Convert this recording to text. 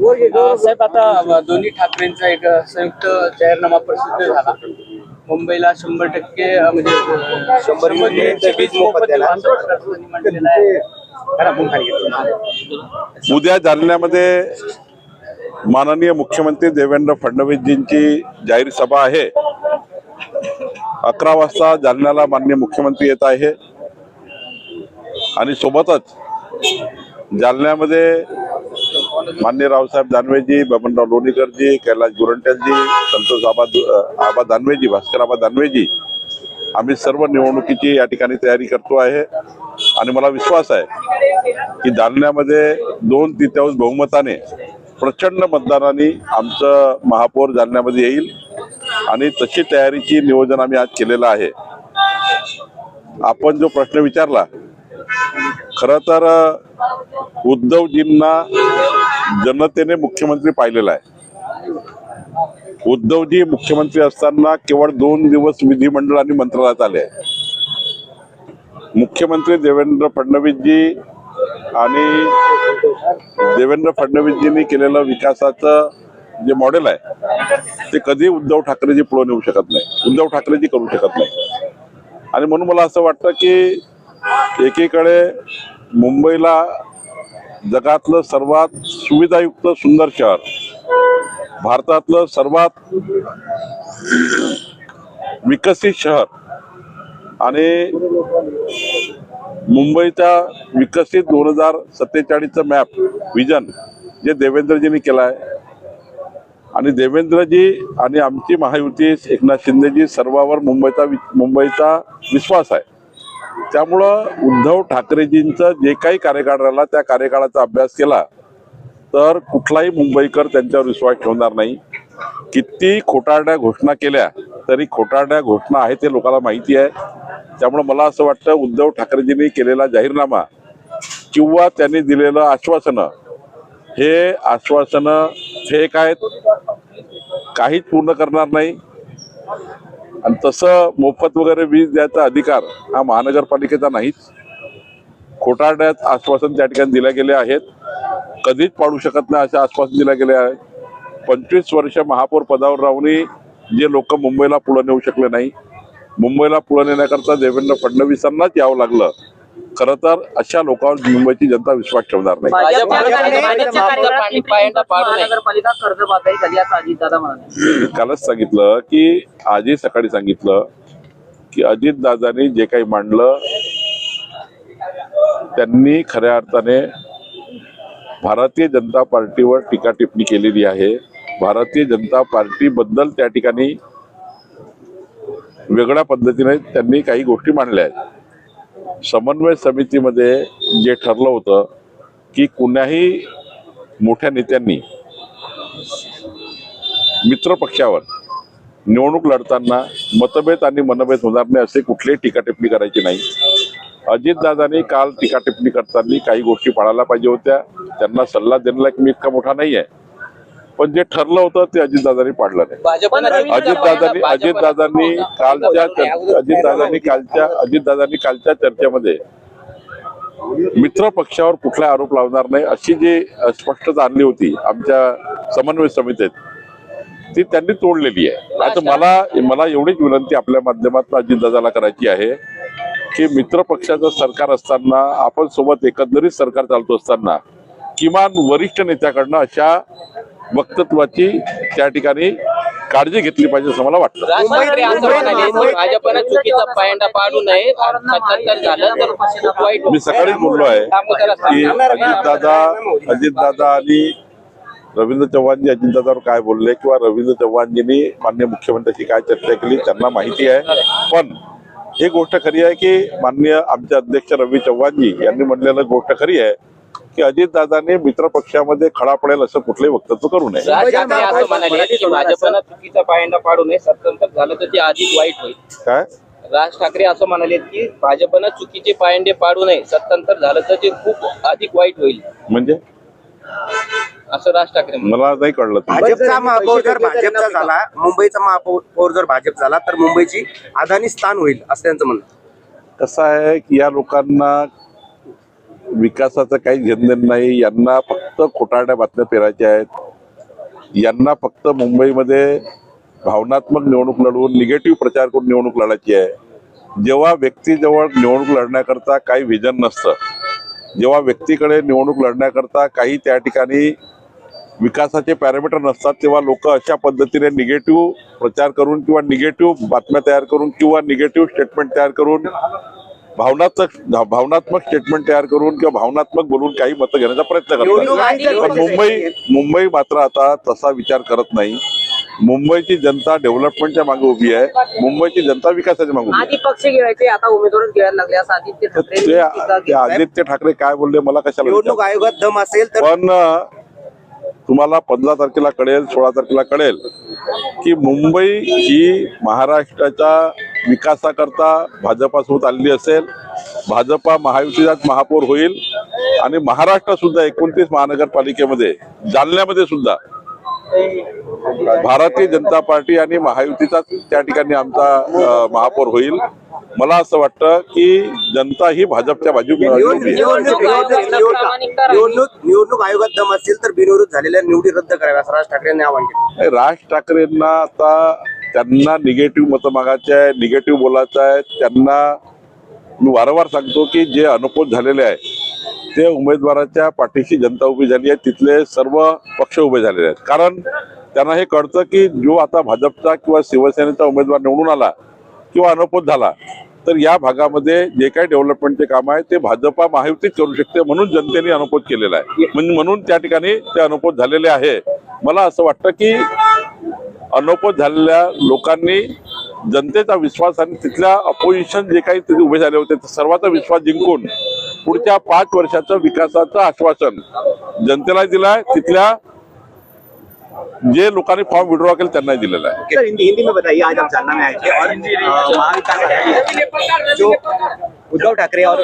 साहेब आता दोन्ही ठाकरेंचा एक संयुक्त जाहीरनामा प्रसिद्ध झाला. मुंबईला शंभर टक्के म्हणजे शंभर खाली घेतो. उद्या जालन्यामध्ये माननीय मुख्यमंत्री देवेंद्र फडणवीसजींची जाहीर सभा आहे. अकरा वाजता जालन्याला माननीय मुख्यमंत्री येत आहे. आणि सोबतच जालन्यामध्ये मान्य रावसाहेब दानवेजी बबनराव लोणीकरजी कैलाश गुरंट्यालजी संतोष आबा आबा दानवेजी भास्कर आबा दानवेजी आम्ही सर्व निवडणुकीची या ठिकाणी तयारी करतो आहे. आणि मला विश्वास आहे की जालन्यामध्ये दोन तिथ्यांश बहुमताने प्रचंड मतदानाने आमचं महापौर जालन्यामध्ये येईल. आणि तशी तयारीची नियोजन आम्ही आज केलेलं आहे. आपण जो प्रश्न विचारला खरं तर उद्धवजींना जनतेने मुख्यमंत्री पाहिलेला आहे. उद्धवजी मुख्यमंत्री असताना केवळ दोन दिवस विधिमंडळ आणि मंत्रालयात आले मुख्यमंत्री देवेंद्र फडणवीसजी आणि देवेंद्र फडणवीसजींनी केलेलं विकासाचं जे मॉडेल आहे ते कधी उद्धव ठाकरेजी पुढे नेऊ शकत नाही. उद्धव ठाकरेजी करू शकत नाही. आणि म्हणून मला असं वाटतं की एकीकडे मुंबईला जगातलं सर्वात सुविधायुक्त सुंदर शहर. भारतातलं सर्वात विकसित शहर. आणि मुंबईचा विकसित दोन हजार सत्तेचाळीसचं मॅप विजन जे देवेंद्रजींनी केलं आहे आणि देवेंद्रजी आणि आमची महायुती एकनाथ शिंदेजी सर्वावर मुंबईचा वि- मुंबईचा विश्वास आहे. त्यामुळं उद्धव ठाकरेजींचं जे काही कार्यकाळ राहिला त्या कार्यकाळाचा अभ्यास केला तर कुठलाही मुंबईकर त्यांच्यावर विश्वास ठेवणार नाही. किती खोटारड्या घोषणा केल्या तरी खोटारड्या घोषणा आहे ते लोकांना माहिती आहे. त्यामुळे मला असं वाटतं उद्धव ठाकरेजींनी केलेला जाहीरनामा किंवा त्यांनी दिलेलं आश्वासनं हे आश्वासनं फेक आहेत काहीच पूर्ण करणार नाही. आणि तसं मोफत वगैरे वीज द्यायचा अधिकार हा महानगरपालिकेचा नाहीच खोटारड्यात आश्वासन त्या ठिकाणी दिल्या गेले आहेत. कधीच पाडू शकत नाही असे आश्वासन दिल्या गेले आहे पंचवीस वर्ष महापौर पदावर राहूनही जे लोक मुंबईला पुढं नेऊ शकले नाही. मुंबईला पुढं नेण्याकरता देवेंद्र फडणवीसांनाच यावं लागलं. खरं तर अशा लोकांवर मुंबईची जनता विश्वास ठेवणार नाही. कालच सांगितलं की आजही सकाळी सांगितलं की अजितदादांनी जे काही मांडलं त्यांनी खऱ्या अर्थाने भारतीय जनता पार्टीवर टीका टिप्पणी केलेली आहे. भारतीय जनता पार्टी बद्दल त्या ठिकाणी वेगळ्या पद्धतीने त्यांनी काही गोष्टी मांडल्या आहेत. समन्वय समितीमध्ये जे ठरलं होतं की कुणाही मोठ्या नेत्यांनी मित्र पक्षावर निवडणूक लढताना मतभेद आणि मनभेद होणार नाही असे कुठलीही टीकाटिप्पणी करायची नाही. अजितदादांनी काल टीकाटिप्पणी करताना काही गोष्टी पाळायला पाहिजे होत्या. त्यांना सल्ला देण्याला मी इतका मोठा नाही आहे पण जे ठरलं होतं ते अजितदादांनी पाडलं नाही अजितदादांनी अजितदादांनी कालच्या अजितदादांनी कालच्या अजितदादांनी कालच्या चर्चेमध्ये मित्र पक्षावर कुठला आरोप लावणार नाही अशी जी स्पष्टता आणली होती आमच्या समन्वय समितीत ती त्यांनी तोडलेली आहे आता मला मला एवढीच विनंती आपल्या माध्यमातून अजितदादाला करायची आहे की मित्र पक्षाचं सरकार असताना आपण सोबत एकंदरीत सरकार चालतो असताना किमान वरिष्ठ नेत्याकडनं अशा वक्तत्वाची त्या ठिकाणी काळजी घेतली पाहिजे असं मला वाटतं भाजपनं चुकीचा पायंडा पाडू नये झालं तर वाईट. मी सकाळीच बोललो आहे की. अजितदादा अजितदादा आणि रवींद्र चव्हाणजी अजितदादावर काय बोलले किंवा रवींद्र चव्हाणजींनी मान्य मुख्यमंत्र्यांशी काय चर्चा केली त्यांना माहिती आहे पण ही गोष्ट खरी आहे की मान्य आमचे अध्यक्ष रवी चव्हाणजी यांनी म्हणलेलं गोष्ट खरी आहे की अजितदादांनी मित्र पक्षामध्ये खडा पडेल असं कुठलंही वक्तव्य करू नये. राज ठाकरे असं म्हणाले की भाजपनं चुकीचा पायंडा पाडू नये स्वतंत्र झालं तर ते अधिक वाईट होईल. काय? राज ठाकरे असं म्हणाले की भाजपनं चुकीचे पायंडे पाडू नये स्वतंत्र झालं तर ते खूप अधिक वाईट होईल. म्हणजे? असं राज ठाकरे. मला नाही कळलं. भाजपचा महापौर जर भाजपचा झाला मुंबईचा महापौर जर भाजप झाला तर मुंबईची अदानी स्थान होईल असं त्यांचं म्हणणं. कसं आहे की या लोकांना विकासाचं काही घेणं नाही. यांना फक्त खोटारड्या बातम्या पेरायच्या आहेत. यांना फक्त मुंबईमध्ये भावनात्मक निवडणूक लढवून निगेटिव्ह प्रचार करून निवडणूक लढायची आहे. जेव्हा व्यक्तीजवळ निवडणूक लढण्याकरता काही व्हिजन नसतं जेव्हा व्यक्तीकडे निवडणूक लढण्याकरता काही त्या ठिकाणी विकासाचे पॅरामीटर नसतात तेव्हा लोक अशा पद्धतीने निगेटिव्ह प्रचार करून किंवा निगेटिव्ह बातम्या तयार करून किंवा निगेटिव्ह स्टेटमेंट तयार करून भावनात्मक भावनात्मक स्टेटमेंट तयार करून किंवा भावनात्मक बोलून काही मतं घेण्याचा प्रयत्न करतात. पण मुंबई मुंबई मात्र आता तसा विचार करत नाही. मुंबईची जनता डेव्हलपमेंटच्या मागे उभी आहे. मुंबईची जनता विकासाच्या मागे उभी आहे. आधी पक्ष घ्यायचे आता उमेदवारच घ्यायला लागले असं आदित्य ठाकरे आदित्य ठाकरे काय बोलले मला कशाला निवडणूक? आयोगात दम असेल तर पण तुम्हाला पंधरा तारखेला कळेल सोळा तारखेला कळेल की मुंबई ही महाराष्ट्राच्या विकासाकरता भाजपासोबत आलेली असेल भाजपा महायुतीचाच महापौर होईल आणि महाराष्ट्र सुद्धा एकोणतीस महानगरपालिकेमध्ये जालन्यामध्ये सुद्धा. भारतीय जनता पार्टी आणि महायुतीचाच त्या ठिकाणी आमचा महापौर होईल. मला असं वाटतं की जनता ही भाजपच्या बाजू निवडणूक. निवडणूक- आयोगात दम असेल तर बिनविरोध झालेल्या निवडी रद्द कराव्या असं राज ठाकरेंनी आवाहन केलं. राज ठाकरेंना आता त्यांना निगेटिव्ह मतं मागायचे आहे निगेटिव्ह बोलायचं आहे त्यांना मी वारंवार सांगतो की जे अनुकूल झालेले आहे ते उमेदवाराच्या पाठीशी जनता उभी झाली आहे. तिथले सर्व पक्ष उभे झालेले आहेत. कारण त्यांना हे कळतं की जो आता भाजपचा किंवा शिवसेनेचा उमेदवार निवडून आला किंवा अनुपोत झाला तर या भागामध्ये जे काही डेव्हलपमेंटचे काम आहे ते भाजपा महायुतीच करू शकते म्हणून जनतेने अनुपोत केलेला आहे. म्हणजे म्हणून त्या ठिकाणी ते अनुपोत झालेले आहे. मला असं वाटतं की अनोपत झालेल्या लोकांनी जनतेचा विश्वास आणि तिथल्या अपोजिशन जे काही तिथे उभे झाले होते सर्वांचा विश्वास जिंकून पुढच्या पाच वर्षाचं विकासाचं आश्वासन जनतेला दिलंय तिथल्या जे लोकांनी फॉर्म विड्रॉ केले त्यांनाही दिलेलं आहे. हिंदी में बताइए आज आप में आए थे और महाविकास जो उद्धव ठाकरे और